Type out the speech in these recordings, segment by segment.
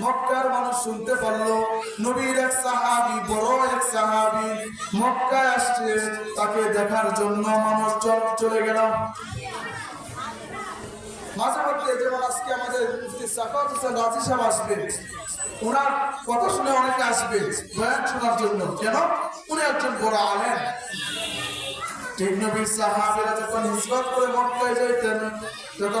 মক্কার মানুষ শুনতে পারল। নবীর এক সাহাবি, বড় এক সাহাবি মক্কায় আসছে, তাকে দেখার জন্য মানুষ চল- গেল। মাঝে মধ্যে যেমন আজকে কথা শুনে অনেকে আসবে শোনার জন্য। কেন? উনি একজন আলেন যখন করে মক্কায় যাইতেন যখন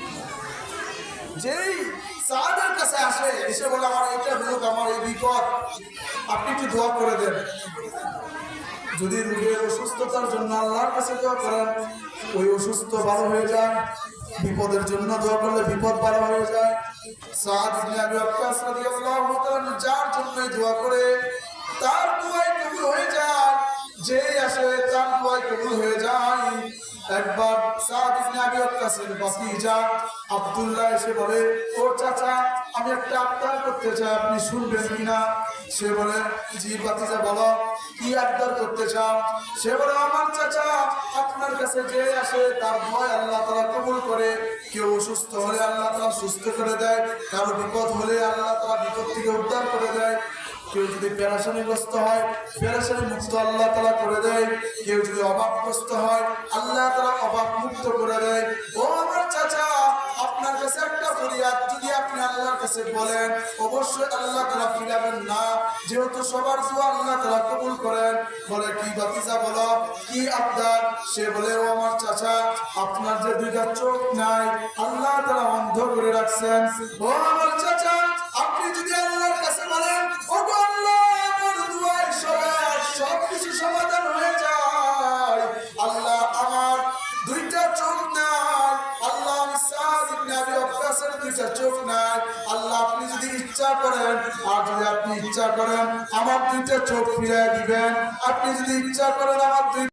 যেই সাদের কাছে আসে, এসে বলে, আমার এটা হোক আমার এই বিপদ। আপনি একটু দোয়া করে দেন। যদি রোগের অসুস্থতার জন্য আল্লাহর কাছে দোয়া করেন, ওই অসুস্থ ভালো হয়ে যায়। বিপদের জন্য দোয়া করলে বিপদ ভালো হয়ে যায়। সাদ ইবনে আবি ওয়াক্কাস রাদিয়াল্লাহু তাআলা যার জন্যই দোয়া করে, তার দোয়াই কবুল হয়ে যায়। যেই আসে, তার দোয়াই কবুল হয়ে যায়। একবার চাচা, আমি একটা আবদার করতে সে বলে কি আবদার করতে সে বলে, আমার চাচা, আপনার কাছে যে আসে, তার ভয় আল্লাহ তাআলা কবুল করে। কেউ অসুস্থ হলে আল্লাহ তারা সুস্থ করে দেয়, কারও বিপদ হলে আল্লাহ তারা বিপদ থেকে উদ্ধার করে দেয়। কেউ যদি পেরাশানিগ্রস্ত হয় পেরাশানি মুক্ত আল্লাহ তালা করে দেয়। কেউ যদি অভাবগ্রস্ত হয়, আল্লাহ তালা অভাব মুক্ত করে দেয়। ও আমার চাচা, আপনার কাছে একটা ফরিয়াদ যদি আপনি আল্লাহর কাছে বলেন, অবশ্যই আল্লাহ তালা ফিরাবেন না। যেহেতু সবার দোয়া আল্লাহ তালা কবুল করেন। বলে, কি বাতিজা বলো? কি আবদার? সে বলে, ও আমার চাচা, আপনার যে দুইটা চোখ নাই, আল্লাহ তালা অন্ধ করে রাখছেন। ও আমার চাচা সমাধান হয়ে যায়। আল্লাহ আমার দুইটা চোখ নাই। আল্লাহ দুইটা চোখ নাই। আল্লাহ আপনি যদি ইচ্ছা করেন, আর যদি আপনি ইচ্ছা করেন, আমার দুইটা চোখ ফিরিয়ে দিবেন। আপনি যদি ইচ্ছা করেন, আমার দুই